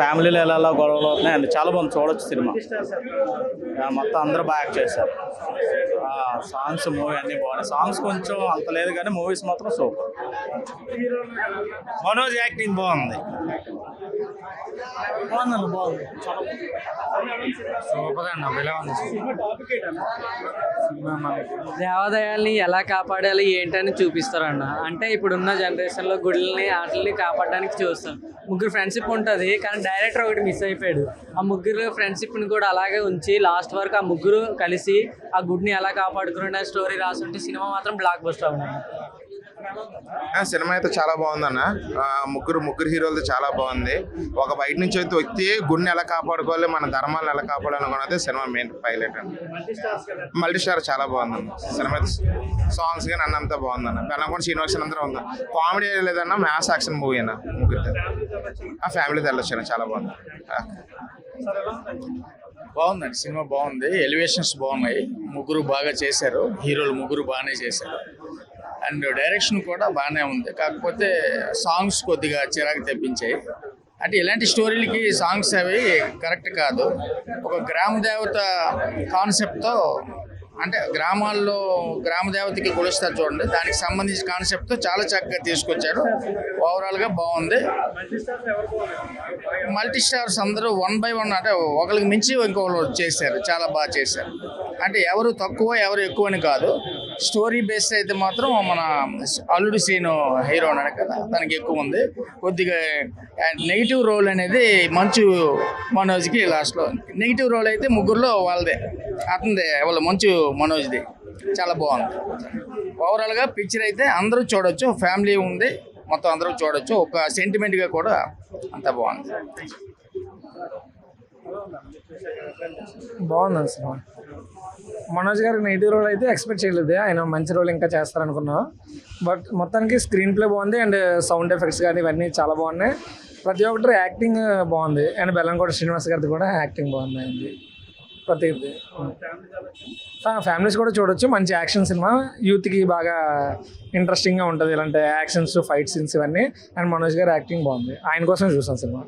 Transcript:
ఫ్యామిలీలో ఎలా గొడవలు అవుతున్నాయి అండి చాలా బాగుంది. చూడొచ్చు సినిమా. మొత్తం అందరూ బాగా యాక్ట్ చేశారు. సాంగ్స్ మూవీ అన్నీ బాగున్నాయి. సాంగ్స్ కొంచెం అంత లేదు కానీ మూవీస్ మాత్రం సూపర్. మనోజ్ యాక్టింగ్ బాగుంది. బాగుందండి సూపర్ దేవాలయాల్ని ఎలా కాపాడాలి ఏంటని చూపిస్తారన్న అంటే ఇప్పుడున్న జనరేషన్లో గుడుల్ని వాటిని కాపాడడానికి చూస్తాం. ముగ్గురు ఫ్రెండ్షిప్ ఉంటుంది కానీ డైరెక్టర్ ఒకటి మిస్ అయిపోయాడు. ఆ ముగ్గురు ఫ్రెండ్షిప్ని కూడా అలాగే ఉంచి లాస్ట్ వరకు ఆ ముగ్గురు కలిసి ఆ గుడ్ని ఎలా కాపాడుకునే స్టోరీ రాసుంటే సినిమా మాత్రం బ్లాక్ బస్టర్ అవుతుంది ఆ, సినిమా అయితే చాలా బాగుందన్న. అన్న ముగ్గురు ముగ్గురు హీరోలతో చాలా బాగుంది. ఒక బయట నుంచి అయితే వ్యక్తి గుడిని ఎలా కాపాడుకోవాలి మన ధర్మాలను ఎలా కాపాడాలనుకున్నది సినిమా మెయిన్ పైలట్ అండి మల్టీ స్టార్ చాలా బాగుందన్న. సినిమా అయితే సాంగ్స్ కానీ అన్నంతా బాగుందన్న. బెల్లంకొండ శ్రీనివాసన్ అందరూ ఉందా. కామెడీ లేదన్న మ్యాథ్స్ యాక్షన్ మూవీ అన్న ముగ్గురు ఫ్యామిలీతో వెళ్ళొచ్చు చాలా బాగుంది. బాగుందండి సినిమా బాగుంది ఎలివేషన్స్ బాగున్నాయి ముగ్గురు బాగా చేశారు హీరోలు ముగ్గురు బాగానే చేశారు. అండ్ డైరెక్షన్ కూడా బాగానే ఉంది కాకపోతే సాంగ్స్ కొద్దిగా చిరాకు తెప్పించాయి. అంటే ఇలాంటి స్టోరీలకి సాంగ్స్ అవి కరెక్ట్ కాదు. ఒక గ్రామ దేవత కాన్సెప్ట్తో అంటే గ్రామాల్లో గ్రామ దేవతకి కొలుస్తారు చూడండి. దానికి సంబంధించిన కాన్సెప్ట్తో చాలా చక్కగా తీసుకొచ్చారు. ఓవరాల్గా బాగుంది. మల్టీ స్టార్స్ అందరూ వన్ బై వన్ అంటే ఒకరికి మించి ఇంకొకరు చేశారు. చాలా బాగా చేశారు. అంటే ఎవరు తక్కువ ఎవరు ఎక్కువ అని కాదు. స్టోరీ బేస్ అయితే మాత్రం మన అల్లుడు సీను హీరో అని కదా దానికి ఎక్కువ ఉంది. కొద్దిగా నెగిటివ్ రోల్ అనేది మంచు మనోజ్కి లాస్ట్లో నెగిటివ్ రోల్ అయితే ముగ్గురులో వాళ్ళదే. అతనిదే వాళ్ళ మంచు మనోజ్ది. చాలా బాగుంది. ఓవరాల్గా పిక్చర్ అయితే అందరూ చూడొచ్చు ఫ్యామిలీ ఉంది మొత్తం అందరూ చూడొచ్చు. ఒక సెంటిమెంట్గా కూడా అంత బాగుంది. బాగుంది సినిమా మనోజ్ గారి నెగిటివ్ రోల్ అయితే ఎక్స్పెక్ట్ చేయలేదు. ఆయన మంచి రోల్ ఇంకా చేస్తారనుకున్నాం. బట్ మొత్తానికి స్క్రీన్ ప్లే బాగుంది అండ్ సౌండ్ ఎఫెక్ట్స్ కానీ ఇవన్నీ చాలా బాగున్నాయి. ప్రతి ఒక్కటి యాక్టింగ్ బాగుంది. అండ్ బెల్లంకోట శ్రీనివాస్ గారిది కూడా యాక్టింగ్ బాగుంది ఆయనది ప్రతి ఫ్యామిలీస్ కూడా చూడొచ్చు. మంచి యాక్షన్ సినిమా. యూత్కి బాగా ఇంట్రెస్టింగ్గా ఉంటుంది. ఇలాంటి యాక్షన్స్ ఫైట్ సీన్స్ ఇవన్నీ. అండ్ మనోజ్ గారి యాక్టింగ్ బాగుంది. ఆయన కోసం చూసాను సినిమా.